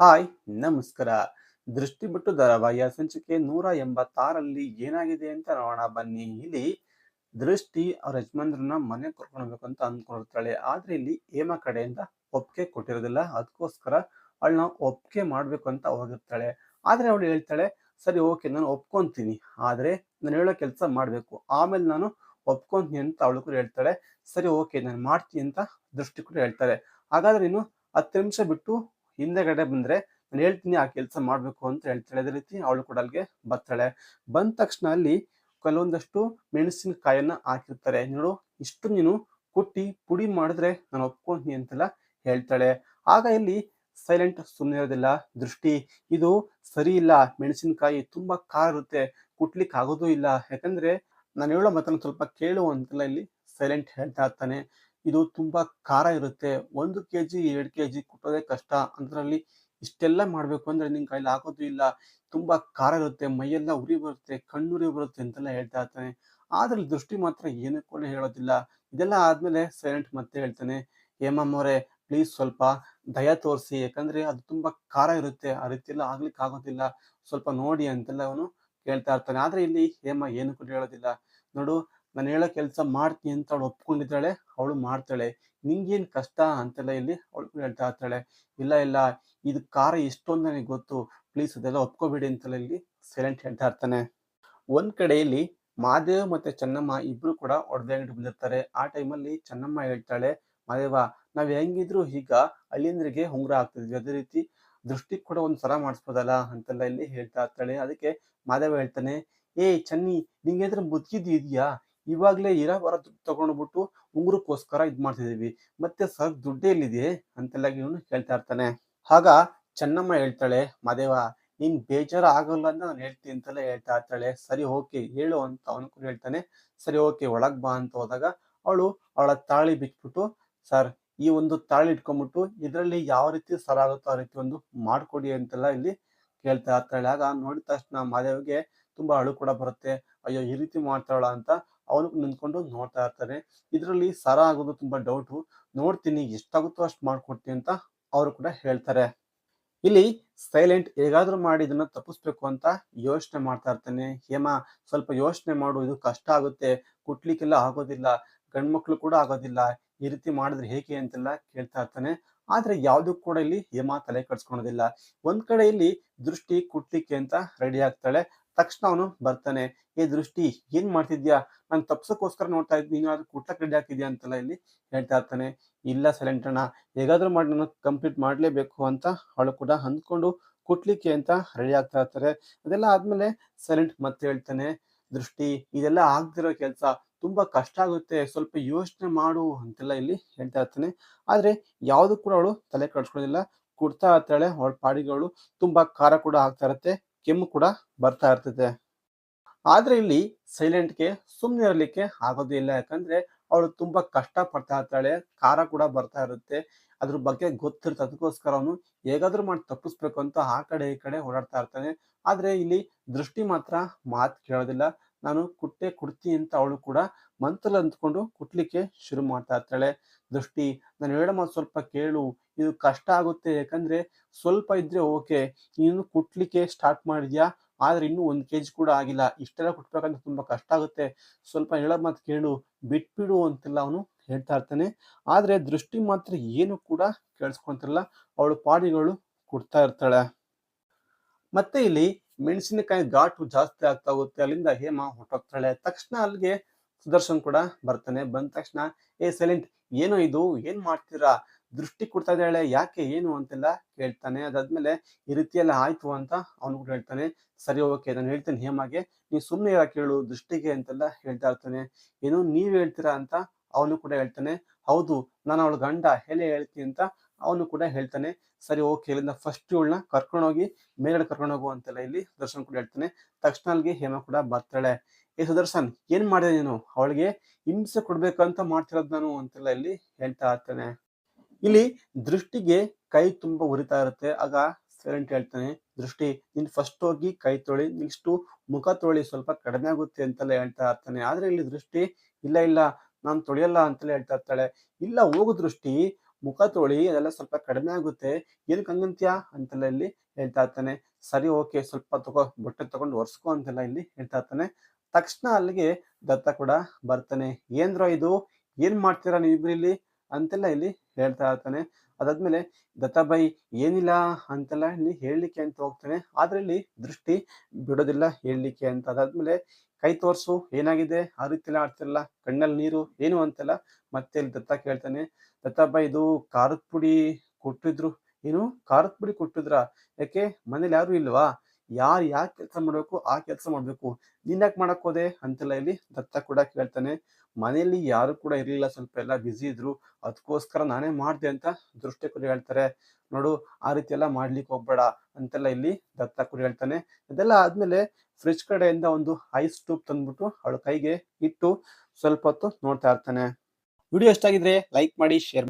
Hi, ನಮಸ್ಕಾರ. ದೃಷ್ಟಿ ಬಿಟ್ಟು ಧಾರಾವಾಹಿಯ ಸಂಚಿಕೆ ನೂರ ಎಂಬತ್ತಾರಲ್ಲಿ ಏನಾಗಿದೆ ಅಂತ ನೋಡೋಣ, ಬನ್ನಿ. ಇಲ್ಲಿ ದೃಷ್ಟಿ ಅವ್ರ ಯಜಮಾನ್ರನ್ನ ಮನೆ ಕರ್ಕೊಂಡು ಹೋಗ್ಬೇಕು ಅಂತ ಅಂದ್ಕೊಂಡಿರ್ತಾಳೆ. ಆದ್ರೆ ಇಲ್ಲಿ ಹೇಮ ಕಡೆಯಿಂದ ಒಪ್ಪಿಗೆ ಕೊಟ್ಟಿರೋದಿಲ್ಲ. ಅದಕ್ಕೋಸ್ಕರ ಅವಳನ್ನ ಒಪ್ಪಿಗೆ ಮಾಡ್ಬೇಕು ಅಂತ ಹೋಗಿರ್ತಾಳೆ. ಆದ್ರೆ ಅವಳು ಹೇಳ್ತಾಳೆ, ಸರಿ, ಓಕೆ, ನಾನು ಒಪ್ಕೊಂತೀನಿ. ಆದ್ರೆ ನಾನು ಹೇಳೋ ಕೆಲಸ ಮಾಡ್ಬೇಕು. ಆಮೇಲೆ ನಾನು ಒಪ್ಕೊಂತೀನಿ ಅಂತ ಅವಳು ಕೂಡ ಹೇಳ್ತಾಳೆ. ಸರಿ, ಓಕೆ, ನಾನು ಮಾಡ್ತೀನಿ ಅಂತ ದೃಷ್ಟಿ ಕೂಡ ಹೇಳ್ತಾರೆ. ಹಾಗಾದ್ರೆ ನೀನು ಹತ್ತು ನಿಮಿಷ ಬಿಟ್ಟು ಹಿಂದೆಗಡೆ ಬಂದ್ರೆ ನಾನು ಹೇಳ್ತೀನಿ ಆ ಕೆಲಸ ಮಾಡ್ಬೇಕು ಅಂತ ಹೇಳ್ತಾಳೆ ಅದೇ ರೀತಿ ಅವಳು ಕೂಡ ಅಲ್ಲಿಗೆ ಬರ್ತಾಳೆ. ಬಂದ ತಕ್ಷಣ ಅಲ್ಲಿ ಕೆಲವೊಂದಷ್ಟು ಮೆಣಸಿನಕಾಯನ್ನ ಹಾಕಿರ್ತಾರೆ. ನೋಡು, ಇಷ್ಟು ನೀನು ಕುಟ್ಟಿ ಪುಡಿ ಮಾಡಿದ್ರೆ ನಾನು ಒಪ್ಕೊಂತೀನಿ ಅಂತೆಲ್ಲ ಹೇಳ್ತಾಳೆ. ಆಗ ಇಲ್ಲಿ ಸೈಲೆಂಟ್ ಸುಮ್ಮನೆ ಇರೋದಿಲ್ಲ. ದೃಷ್ಟಿ, ಇದು ಸರಿ ಇಲ್ಲ. ಮೆಣಸಿನಕಾಯಿ ತುಂಬಾ ಖಾರ ಇರುತ್ತೆ. ಕುಟ್ಲಿಕ್ಕೆ ಆಗೋದೂ ಇಲ್ಲ. ಯಾಕಂದ್ರೆ ನಾನು ಹೇಳೋ ಮಾತನ್ನ ಸ್ವಲ್ಪ ಕೇಳು ಅಂತೆಲ್ಲ ಇಲ್ಲಿ ಸೈಲೆಂಟ್ ಹೇಳ್ತಾ ಇರ್ತಾನೆ. ಇದು ತುಂಬಾ ಖಾರ ಇರುತ್ತೆ. ಒಂದು ಕೆ ಜಿ ಎರಡು ಕೆ ಜಿ ಕುಟ್ಟೋದೇ ಕಷ್ಟ. ಅದರಲ್ಲಿ ಇಷ್ಟೆಲ್ಲ ಮಾಡ್ಬೇಕು ಅಂದ್ರೆ ನಿನ್ ಕೈಲಿ ಆಗೋದು ಇಲ್ಲ. ತುಂಬಾ ಖಾರ ಇರುತ್ತೆ. ಮೈಯೆಲ್ಲ ಉರಿ ಬರುತ್ತೆ. ಕಣ್ಣುರಿ ಬರುತ್ತೆ ಅಂತೆಲ್ಲ ಹೇಳ್ತಾ ಇರ್ತಾನೆ. ಆದ್ರಲ್ಲಿ ದೃಷ್ಟಿ ಮಾತ್ರ ಏನಕ್ಕೂ ಹೇಳೋದಿಲ್ಲ. ಇದೆಲ್ಲ ಆದ್ಮೇಲೆ ಸೈಲೆಂಟ್ ಮತ್ತೆ ಹೇಳ್ತಾನೆ ಹೇಮಮ್ಮವ್ರೆ ಪ್ಲೀಸ್ ಸ್ವಲ್ಪ ದಯ ತೋರಿಸಿ. ಯಾಕಂದ್ರೆ ಅದು ತುಂಬಾ ಖಾರ ಇರುತ್ತೆ. ಆ ರೀತಿ ಎಲ್ಲ ಆಗ್ಲಿಕ್ಕೆ ಆಗೋದಿಲ್ಲ. ಸ್ವಲ್ಪ ನೋಡಿ ಅಂತೆಲ್ಲ ಅವನು ಕೇಳ್ತಾ ಇರ್ತಾನೆ. ಆದ್ರೆ ಇಲ್ಲಿ ಹೇಮ ಏನು ಕೂಡ ಹೇಳೋದಿಲ್ಲ. ನೋಡು ನಾನು ಹೇಳೋ ಕೆಲಸ ಮಾಡ್ತೀನಿ ಅಂತ ಅವಳು ಒಪ್ಕೊಂಡಿದ್ದಾಳೆ, ಅವಳು ಮಾಡ್ತಾಳೆ. ನಿಂಗೇನು ಕಷ್ಟ ಅಂತೆಲ್ಲ ಇಲ್ಲಿ ಅವಳು ಹೇಳ್ತಾ ಇರ್ತಾಳೆ. ಇಲ್ಲ ಇಲ್ಲ, ಇದು ಕಾರ ಎಷ್ಟೊಂದು ನನಗೆ ಗೊತ್ತು. ಪ್ಲೀಸ್ ಅದೆಲ್ಲ ಒಪ್ಕೋಬೇಡಿ ಅಂತೆಲ್ಲ ಇಲ್ಲಿ ಸೈಲೆಂಟ್ ಹೇಳ್ತಾ ಇರ್ತಾನೆ. ಒಂದ್ ಕಡೆಯಲ್ಲಿ ಮಾದೇವ್ ಮತ್ತೆ ಚೆನ್ನಮ್ಮ ಇಬ್ರು ಕೂಡ ಒಡೆದಂಗಡಿ ಬಂದಿರ್ತಾರೆ. ಆ ಟೈಮಲ್ಲಿ ಚೆನ್ನಮ್ಮ ಹೇಳ್ತಾಳೆ, ಮಾದೇವ, ನಾವ್ ಹೆಂಗಿದ್ರು ಈಗ ಅಲ್ಲಿಂದ್ರಿಗೆ ಉಂಗುರ ಆಗ್ತಿದ್ವಿ ಅದೇ ರೀತಿ ದೃಷ್ಟಿ ಕೂಡ ಒಂದ್ ಸರ ಮಾಡಿಸ್ಬೋದಲ್ಲ ಅಂತೆಲ್ಲ ಇಲ್ಲಿ ಹೇಳ್ತಾ ಇರ್ತಾಳೆ. ಅದಕ್ಕೆ ಮಾದೇವ ಹೇಳ್ತಾನೆ ಏ ಚನ್ನಿ ನಿಂಗೆ ಮುದ್ಕಿದ್ದು ಇದೆಯಾ ಇವಾಗ್ಲೇ ಇರೋ ಬರೋ ದುಡ್ಡು ತಗೊಂಡ್ಬಿಟ್ಟು ಉಂಗುರಕ್ಕೋಸ್ಕರ ಇದು ಮಾಡ್ತಿದ್ದೀವಿ ಮತ್ತೆ ಸರ್ ದುಡ್ಡೇ ಎಲ್ಲಿದೆ ಅಂತೆಲ್ಲ ಇವನು ಹೇಳ್ತಾ ಇರ್ತಾನೆ. ಆಗ ಚೆನ್ನಮ್ಮ ಹೇಳ್ತಾಳೆ, ಮಾದೇವ, ನೀನ್ ಬೇಜಾರು ಆಗಲ್ಲ ಅಂತ ನಾನು ಹೇಳ್ತೀನಿ ಅಂತೆಲ್ಲ ಹೇಳ್ತಾ ಇರ್ತಾಳೆ. ಸರಿ, ಓಕೆ, ಹೇಳು ಅಂತ ಅವನು ಕೂಡ ಹೇಳ್ತಾನೆ. ಸರಿ, ಓಕೆ, ಒಳಗ್ ಬಾ ಅಂತ ಹೋದಾಗ ಅವಳು ಅವಳ ತಾಳಿ ಬಿಟ್ಬಿಟ್ಟು, ಸರ್, ಈ ಒಂದು ತಾಳಿ ಇಟ್ಕೊಂಡ್ಬಿಟ್ಟು ಇದರಲ್ಲಿ ಯಾವ ರೀತಿ ಸರ ಆಗುತ್ತೋ ಆ ರೀತಿ ಒಂದು ಮಾಡ್ಕೊಡಿ ಅಂತೆಲ್ಲ ಇಲ್ಲಿ ಕೇಳ್ತಾ ಇರ್ತಾಳೆ. ಆಗ ನೋಡಿದ ತಕ್ಷಣ ಮಾದೇವಿಗೆ ತುಂಬಾ ಅಳು ಕೂಡ ಬರುತ್ತೆ. ಅಯ್ಯೋ, ಈ ರೀತಿ ಮಾಡ್ತಾಳ ಅಂತ ಅವನು ನಿಂತ್ಕೊಂಡು ನೋಡ್ತಾ ಇರ್ತಾನೆ. ಇದರಲ್ಲಿ ಸರ ಆಗೋದು ತುಂಬಾ ಡೌಟು ನೋಡ್ತೀನಿ, ಎಷ್ಟಾಗುತ್ತೋ ಅಷ್ಟು ಮಾಡ್ಕೊಡ್ತೀನಿ ಅಂತ ಅವರು ಕೂಡ ಹೇಳ್ತಾರೆ. ಇಲ್ಲಿ ಸೈಲೆಂಟ್ ಹೇಗಾದ್ರೂ ಮಾಡಿ ಇದನ್ನ ತಪ್ಪಿಸ್ಬೇಕು ಅಂತ ಯೋಚನೆ ಮಾಡ್ತಾ ಇರ್ತಾನೆ. ಹೇಮ, ಸ್ವಲ್ಪ ಯೋಚನೆ ಮಾಡು, ಇದು ಕಷ್ಟ ಆಗುತ್ತೆ. ಕುಟ್ಲಿಕ್ಕೆಲ್ಲ ಆಗೋದಿಲ್ಲ. ಗಂಡ್ಮಕ್ಳು ಕೂಡ ಆಗೋದಿಲ್ಲ. ಈ ರೀತಿ ಮಾಡಿದ್ರೆ ಹೇಗೆ ಅಂತೆಲ್ಲ ಕೇಳ್ತಾ ಇರ್ತಾನೆ. ಆದ್ರೆ ಯಾವ್ದು ಕೂಡ ಇಲ್ಲಿ ಹೇಮ ತಲೆ ಕಟ್ಸ್ಕೊಳೋದಿಲ್ಲ ಒಂದ್ ಕಡೆ ಇಲ್ಲಿ ದೃಷ್ಟಿ ಕುಟ್ಲಿಕ್ಕೆ ಅಂತ ರೆಡಿ ಆಗ್ತಾಳೆ. ತಕ್ಷಣ ಅವನು ಬರ್ತಾನೆ, ಏ ದೃಷ್ಟಿ, ಏನ್ ಮಾಡ್ತಿದ್ಯಾ? ನಾನು ತಪ್ಸಕ್ಕೋಸ್ಕರ ನೋಡ್ತಾ ಇದ್ದೀನಿ ನೀನು ಅದು ಕುಟ್ಲಕ್ ರೆಡಿ ಹಾಕಿದ್ಯಾ ಅಂತೆಲ್ಲ ಇಲ್ಲಿ ಹೇಳ್ತಾ ಇರ್ತಾನೆ. ಇಲ್ಲ ಸೈಲೆಂಟ್ ಅಣ್ಣ, ಹೇಗಾದ್ರೂ ಮಾಡಿ ನಾನು ಕಂಪ್ಲೀಟ್ ಮಾಡಲೇಬೇಕು ಅಂತ ಅವಳು ಕೂಡ ಅಂದ್ಕೊಂಡು ಕುಟ್ಲಿಕ್ಕೆ ಅಂತ ರೆಡಿ ಆಗ್ತಾ ಇರ್ತಾರೆ. ಅದೆಲ್ಲ ಆದ್ಮೇಲೆ ಸೈಲೆಂಟ್ ಮತ್ತೆ ಹೇಳ್ತಾನೆ, ದೃಷ್ಟಿ, ಇದೆಲ್ಲ ಆಗ್ದಿರೋ ಕೆಲಸ, ತುಂಬಾ ಕಷ್ಟ ಆಗುತ್ತೆ, ಸ್ವಲ್ಪ ಯೋಚನೆ ಮಾಡು ಅಂತೆಲ್ಲ ಇಲ್ಲಿ ಹೇಳ್ತಾ ಇರ್ತಾನೆ. ಆದ್ರೆ ಯಾವ್ದು ಕೂಡ ಅವಳು ತಲೆ ಕಟ್ಸ್ಕೊಳ್ಳೋದಿಲ್ಲ ಕುಡ್ತಾ ಇರ್ತಾಳೆ ಅವಳ ಅವಳು. ತುಂಬಾ ಖಾರ ಕೂಡ ಆಗ್ತಾ ಇರತ್ತೆ. ಕೆಮ್ಮು ಕೂಡ ಬರ್ತಾ ಇರ್ತದೆ ಆದ್ರೆ ಇಲ್ಲಿ ಸೈಲೆಂಟ್ಗೆ ಸುಮ್ಮನೆ ಇರಲಿಕ್ಕೆ ಆಗೋದೇ ಇಲ್ಲ. ಯಾಕಂದ್ರೆ ಅವಳು ತುಂಬಾ ಕಷ್ಟ ಪಡ್ತಾ ಇರ್ತಾಳೆ. ಖಾರ ಕೂಡ ಬರ್ತಾ ಇರುತ್ತೆ. ಅದ್ರ ಬಗ್ಗೆ ಗೊತ್ತಿರುತ್ತೆ ಅದಕ್ಕೋಸ್ಕರ ಅವನು ಹೇಗಾದ್ರೂ ಮಾಡಿ ತಪ್ಪಿಸ್ಬೇಕು ಅಂತ ಆ ಕಡೆ ಈ ಕಡೆ ಓಡಾಡ್ತಾ ಇರ್ತಾನೆ. ಆದ್ರೆ ಇಲ್ಲಿ ದೃಷ್ಟಿ ಮಾತ್ರ ಮಾತು ಕೇಳೋದಿಲ್ಲ. ನಾನು ಕುಟ್ಟೆ ಕುಡ್ತೀನಿ ಅಂತ ಅವಳು ಕೂಡ ಮಂತ್ರಲ್ಲಿ ಅಂದ್ಕೊಂಡು ಕುಟ್ಲಿಕ್ಕೆ ಶುರು ಮಾಡ್ತಾ ಇರ್ತಾಳೆ. ದೃಷ್ಟಿ ನಾನು ಹೇಳೋ ಮಾತು ಸ್ವಲ್ಪ ಕೇಳು. ಇದು ಕಷ್ಟ ಆಗುತ್ತೆ. ಯಾಕಂದ್ರೆ ಸ್ವಲ್ಪ ಇದ್ರೆ ಓಕೆ. ನೀನು ಕುಟ್ಲಿಕ್ಕೆ ಸ್ಟಾರ್ಟ್ ಮಾಡಿದ್ಯಾ? ಆದ್ರೆ ಇನ್ನೂ ಒಂದ್ ಕೆಜಿ ಕೂಡ ಆಗಿಲ್ಲ. ಇಷ್ಟೆಲ್ಲ ಕುಟ್ಬೇಕಂದ್ರೆ ತುಂಬಾ ಕಷ್ಟ ಆಗುತ್ತೆ. ಸ್ವಲ್ಪ ಹೇಳೋ ಮಾತು ಕೇಳು. ಬಿಟ್ಬಿಡು ಅಂತೆಲ್ಲ ಅವನು ಹೇಳ್ತಾ ಇರ್ತಾನೆ. ಆದ್ರೆ ದೃಷ್ಟಿ ಮಾತ್ರ ಏನು ಕೂಡ ಕೇಳಿಸ್ಕೊಂತಿರಲ್ಲ. ಅವಳು ಪಾಡಿಗಳು ಕೊಡ್ತಾ ಇರ್ತಾಳೆ. ಮತ್ತೆ ಇಲ್ಲಿ ಮೆಣಸಿನಕಾಯಿ ಘಾಟು ಜಾಸ್ತಿ ಆಗ್ತಾ ಹೋಗುತ್ತೆ, ಅಲ್ಲಿಂದ ಹೇಮ ಹೊಟ್ಟೋಗ್ತಾಳೆ ತಕ್ಷಣ ಅಲ್ಲಿಗೆ ಸುದರ್ಶನ್ ಕೂಡ ಬರ್ತಾನೆ. ಬಂದ ತಕ್ಷಣ, ಏ ಸೈಲೆಂಟ್, ಏನೋ ಇದು? ಏನ್ ಮಾಡ್ತೀರಾ? ದೃಷ್ಟಿ ಕೊಡ್ತಾ ಇದ್ದಾಳೆ, ಯಾಕೆ, ಏನು ಅಂತೆಲ್ಲ ಕೇಳ್ತಾನೆ. ಅದಾದ್ಮೇಲೆ ಈ ರೀತಿಯೆಲ್ಲ ಆಯ್ತು ಅಂತ ಅವನು ಕೂಡ ಹೇಳ್ತಾನೆ. ಸರಿ, ಓಕೆ, ನಾನು ಹೇಳ್ತೇನೆ ಹೇಮಾಗೆ. ನೀ ಸುಮ್ಮನೆ ಯಾಕೆ ಹೇಳು, ದೃಷ್ಟಿಗೆ ಅಂತೆಲ್ಲ ಹೇಳ್ತಾ ಇರ್ತಾನೆ. ಏನು ನೀವ್ ಹೇಳ್ತೀರಾ ಅಂತ ಅವನು ಕೂಡ ಹೇಳ್ತಾನೆ. ಹೌದು, ನಾನು ಅವಳು ಗಂಡ, ಹೇಳೇ ಹೇಳ್ತೀನಿ ಅಂತ ಅವನು ಕೂಡ ಹೇಳ್ತಾನೆ, ಸರಿ ಓಕೆ ಇಲ್ಲಿಂದ ಫಸ್ಟ್ ಇವಳನ್ನ ಕರ್ಕೊಂಡೋಗಿ ಮೇಲ್ಗಡೆ ಕರ್ಕೊಂಡು ಹೋಗು ಅಂತೆಲ್ಲ ಇಲ್ಲಿ ದರ್ಶನ್ ಕೂಡ ಹೇಳ್ತಾನೆ. ತಕ್ಷಣ ಅಲ್ಲಿಗೆ ಹೇಮ ಕೂಡ ಬರ್ತಾಳೆ. ಏ ಸುದರ್ಶನ್, ಏನ್ ಮಾಡಿದೆ ನೀನು? ಅವಳಿಗೆ ಹಿಂಸೆ ಕೊಡ್ಬೇಕಂತ ಮಾಡ್ತಿರೋದು ನಾನು ಅಂತೆಲ್ಲ ಇಲ್ಲಿ ಹೇಳ್ತಾ ಇರ್ತಾನೆ. ಇಲ್ಲಿ ದೃಷ್ಟಿಗೆ ಕೈ ತುಂಬಾ ಉರಿತಾ ಇರುತ್ತೆ. ಆಗ ಸೈಲೆಂಟ್ ಹೇಳ್ತಾನೆ, ದೃಷ್ಟಿ, ನೀನ್ ಫಸ್ಟ್ ಹೋಗಿ ಕೈ ತೊಳಿ. ನೆಕ್ಸ್ಟ್ ಮುಖ ತೊಳಿ. ಸ್ವಲ್ಪ ಕಡಿಮೆ ಆಗುತ್ತೆ ಅಂತೆಲ್ಲ ಹೇಳ್ತಾ ಇರ್ತಾನೆ. ಆದ್ರೆ ಇಲ್ಲಿ ದೃಷ್ಟಿ, ಇಲ್ಲ ಇಲ್ಲ, ನಾನ್ ತೊಳೆಯಲ್ಲ ಅಂತೆಲ್ಲ ಹೇಳ್ತಾ ಇರ್ತಾಳೆ. ಇಲ್ಲ, ಹೋಗು ದೃಷ್ಟಿ. ಮುಖ ತೊಳಿ, ಅದೆಲ್ಲ ಸ್ವಲ್ಪ ಕಡಿಮೆ ಆಗುತ್ತೆ. ಏನಕ್ಕೆ ಹಂಗಂತ್ಯ ಅಂತೆಲ್ಲ ಇಲ್ಲಿ ಹೇಳ್ತಾ ಇರ್ತಾನೆ. ಸರಿ, ಓಕೆ, ಸ್ವಲ್ಪ ತಗೋ ಬಟ್ಟೆ ತಗೊಂಡು ಒರೆಸ್ಕೊ ಅಂತೆಲ್ಲ ಇಲ್ಲಿ ಹೇಳ್ತಾ ಇರ್ತಾನೆ. ತಕ್ಷಣ ಅಲ್ಲಿಗೆ ದತ್ತ ಕೂಡ ಬರ್ತಾನೆ. ಏನ್ರೋ ಇದು? ಏನ್ ಮಾಡ್ತೀರಾ ನೀವಿಬ್ರು ಅಂತೆಲ್ಲ ಇಲ್ಲಿ ಹೇಳ್ತಾ ಇರ್ತಾನೆ. ಅದಾದ್ಮೇಲೆ ದತ್ತಾಬಾಯಿ ಏನಿಲ್ಲ ಅಂತೆಲ್ಲ ಇಲ್ಲಿ ಹೇಳಲಿಕ್ಕೆ ಅಂತ ಹೋಗ್ತಾನೆ. ಆದ್ರೆ ಇಲ್ಲಿ ದೃಷ್ಟಿ ಬಿಡೋದಿಲ್ಲ, ಹೇಳಲಿಕ್ಕೆ ಅಂತ. ಅದಾದ್ಮೇಲೆ ಕೈ ತೋರಿಸು, ಏನಾಗಿದೆ? ಆ ರೀತಿ ಎಲ್ಲ ಆಡ್ತಿರಲ್ಲ, ಕಣ್ಣಲ್ಲಿ ನೀರು ಏನು ಅಂತೆಲ್ಲ ಮತ್ತೆ ಇಲ್ಲಿ ದತ್ತ ಕೇಳ್ತಾನೆ. ದತ್ತಬ್ಬ ಇದು ಖಾರದ ಪುಡಿ ಕೊಟ್ಟಿದ್ರು. ಏನು? ಖಾರದ ಪುಡಿ ಕೊಟ್ಟಿದ್ರ? ಯಾಕೆ? ಮನೇಲಿ ಯಾರು ಇಲ್ವಾ? ಯಾರು ಯಾಕೆ ಕೆಲಸ ಮಾಡ್ಬೇಕು, ಆ ಕೆಲಸ ಮಾಡ್ಬೇಕು. ನೀನ್ ಯಾಕೆ ಹೋದೆ ಅಂತೆಲ್ಲ ಇಲ್ಲಿ ದತ್ತ ಕೂಡ ಕೇಳ್ತಾನೆ. ಮನೆಯಲ್ಲಿ ಯಾರು ಕೂಡ ಇರಲಿಲ್ಲ, ಸ್ವಲ್ಪ ಎಲ್ಲ ಬ್ಯುಸಿ ಇದ್ರು. ಅದಕ್ಕೋಸ್ಕರ ನಾನೇ ಮಾಡ್ದೆ ಅಂತ ದೃಷ್ಟಿ ಕೂಡ ಹೇಳ್ತಾರೆ. ನೋಡು, ಆ ರೀತಿ ಎಲ್ಲ ಮಾಡ್ಲಿಕ್ಕೆ ಹೋಗ್ಬೇಡ ಅಂತೆಲ್ಲ ಇಲ್ಲಿ ದತ್ತ ಕೂಡ ಹೇಳ್ತಾನೆ. ಇದೆಲ್ಲ ಆದ್ಮೇಲೆ ಫ್ರಿಜ್ ಕಡೆಯಿಂದ ಒಂದು ಐಸ್ ಟ್ಯೂಬ್ ತಂದ್ಬಿಟ್ಟು ಅವಳ ಕೈಗೆ ಇಟ್ಟು ಸ್ವಲ್ಪ ಹೊತ್ತು ನೋಡ್ತಾ ಇರ್ತಾನೆ. ವಿಡಿಯೋ ಎಷ್ಟಾಗಿದ್ರೆ ಲೈಕ್ ಮಾಡಿ ಶೇರ್